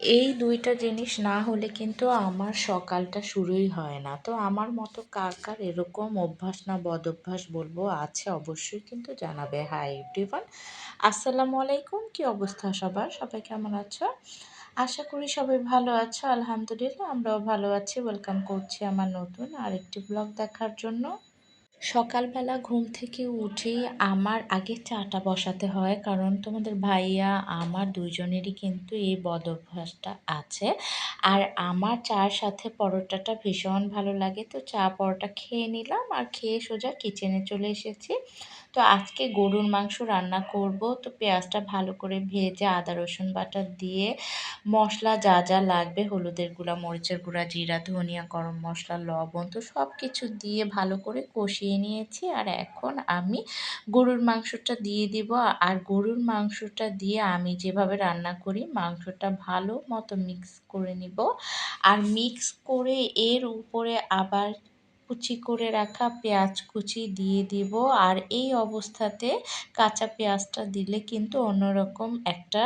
এই দুইটা জিনিস না হলে কিন্তু আমার সকালটা শুরুই হয় না। তো আমার মতো কার কার এরকম অভ্যাস না বদ অভ্যাস বলব আছে অবশ্যই কিন্তু জানাবে। হাই এভরিওয়ান আসসালামু আলাইকুম। কি অবস্থা সবার? সবাই কেমন আছো? আশা করি সবাই ভালো আছো। আলহামদুলিল্লাহ, আমরাও ভালো আছি। ওয়েলকাম করছি আমার নতুন আরেকটি ব্লগ দেখার জন্য। সকালবেলা ঘুম থেকে উঠেই আমার আগে চাটা বসাতে হয়। কারণ তোমাদের ভাইয়া, আমার দুজনেরই কিন্তু এই বদ অভ্যাসটা আছে। আর আমার চার সাথে পরোটাটা ভীষণ ভালো লাগে। তো চা, পরোটা খেয়ে নিলাম আর খেয়ে সোজা কিচেনে চলে এসেছি। তো আজকে গরুর মাংস রান্না করব। তো পেঁয়াজটা ভালো করে ভেজে আদা, রসুন বাটা দিয়ে মশলা যা যা লাগবে, হলুদের গুঁড়া, মরিচের গুঁড়া, জিরা, ধনিয়া, গরম মশলা, লবণ, তো সব কিছু দিয়ে ভালো করে কষিয়ে নিয়েছি। আর এখন আমি গরুর মাংসটা দিয়ে দিব। আর গরুর মাংসটা দিয়ে আমি যেভাবে রান্না করি, মাংসটা ভালো মতো মিক্স করে নিব। আর মিক্স করে এর উপরে আবার কুচি করে রাখা পেঁয়াজ কুচি দিয়ে দিব। আর এই অবস্থাতে কাঁচা পেঁয়াজটা দিলে কিন্তু অন্যরকম একটা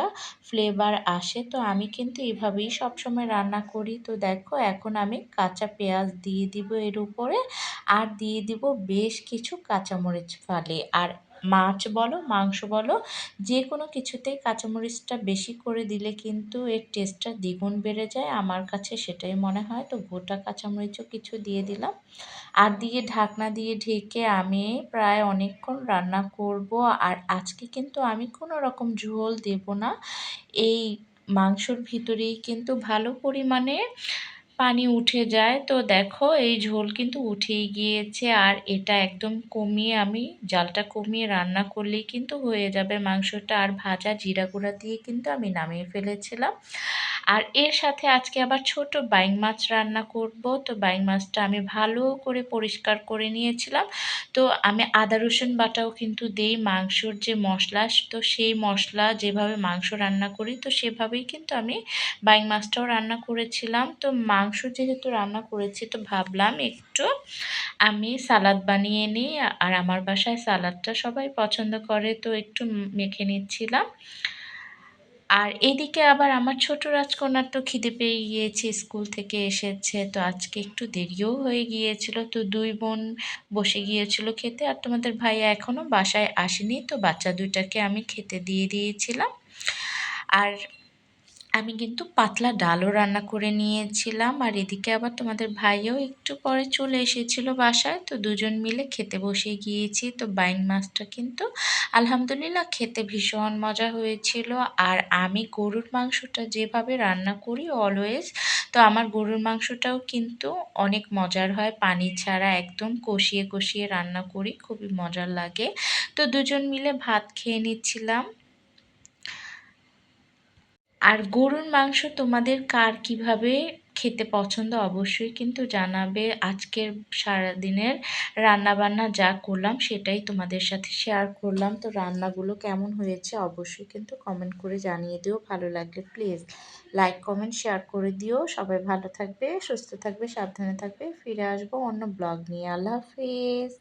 ফ্লেভার আসে। তো আমি কিন্তু এভাবেই সবসময় রান্না করি। তো দেখো, এখন আমি কাঁচা পেঁয়াজ দিয়ে দিব এর উপরে। আর দিয়ে দিব বেশ কিছু কাঁচামরিচ ফালি। আর মাছ বলো, মাংস বলো, যে কোনো কিছুতেই কাঁচামরিচটা বেশি করে দিলে কিন্তু এর টেস্টটা দ্বিগুণ বেড়ে যায়। আমার কাছে সেটাই মনে হয়। তো গোটা কাঁচামরিচও কিছু দিয়ে দিলাম। আর দিয়ে ঢাকনা দিয়ে ঢেকে আমি প্রায় অনেকক্ষণ রান্না করব। আর আজকে কিন্তু আমি কোনো রকম ঝোল দেব না। এই মাংসর ভিতরেই কিন্তু ভালো পরিমাণে পানি উঠে যায়। তো দেখো, এই ঝোল কিন্তু উঠেই গিয়েছে। আর এটা একদম কমিয়ে আমি, জালটা কমিয়ে রান্না করলেই কিন্তু হয়ে যাবে মাংসটা। আর ভাজা জিরা গুঁড়া দিয়ে কিন্তু আমি নামিয়ে ফেলেছিলাম। আর এর সাথে আজকে আবার ছোট বাইং মাছ রান্না করব। তো বাইং মাছটা আমি ভালো করে পরিষ্কার করে নিয়েছিলাম। তো আমি আদা, রসুন বাটাও কিন্তু দেই মাংসর যে মশলা, তো সেই মশলা যেভাবে মাংস রান্না করি, তো সেভাবেই কিন্তু আমি বাইং মাছটাও রান্না করেছিলাম। তো মাংস যেহেতু রান্না করেছি, তো ভাবলাম একটু আমি সালাদ বানিয়ে নিই। আর আমার বাসায় সালাদটা সবাই পছন্দ করে, তো একটু মেখে নিচ্ছিলাম। আর এদিকে আবার আমার ছোট রাজকন্যার তো খিদে পেয়ে গিয়েছে, স্কুল থেকে এসেছে। তো আজকে একটু দেরিও হয়ে গিয়েছিল। তো দুই বোন বসে গিয়েছিল খেতে। আর তোমাদের ভাইয়া এখনও বাসায় আসেনি। তো বাচ্চা দুইটাকে আমি খেতে দিয়ে দিয়েছিলাম। আর আমি কিন্তু পাতলা ডালও রান্না করে নিয়েছিলাম। আর এদিকে আবার তোমাদের ভাইও একটু পরে চলে এসেছিল বাসায়। তো দুজন মিলে খেতে বসে গিয়েছি। তো বাইন মাছটা কিন্তু আলহামদুলিল্লাহ খেতে ভীষণ মজা হয়েছিল। আর আমি গরুর মাংসটা যেভাবে রান্না করি অলওয়েজ তো আমার গরুর মাংসটাও কিন্তু অনেক মজার হয়। পানি ছাড়া একদম কষিয়ে কষিয়ে রান্না করি, খুবই মজার লাগে। তো দুজন মিলে ভাত খেয়ে নিচ্ছিলাম। আর গরুর মাংস তোমাদের কার কীভাবে খেতে পছন্দ? অবশ্যই কিন্তু জানাবে। আজকের সারাদিনের রান্নাবান্না যা করলাম সেটাই তোমাদের সাথে শেয়ার করলাম। তো রান্নাগুলো কেমন হয়েছে অবশ্যই কিন্তু কমেন্ট করে জানিয়ে দিও। ভালো লাগলে প্লিজ লাইক কমেন্ট শেয়ার করে দিও। সবাই ভালো থাকবে, সুস্থ থাকবে, সাবধানে থাকবে। ফিরে আসব অন্য ব্লগ নিয়ে। আল্লাহ হাফিজ।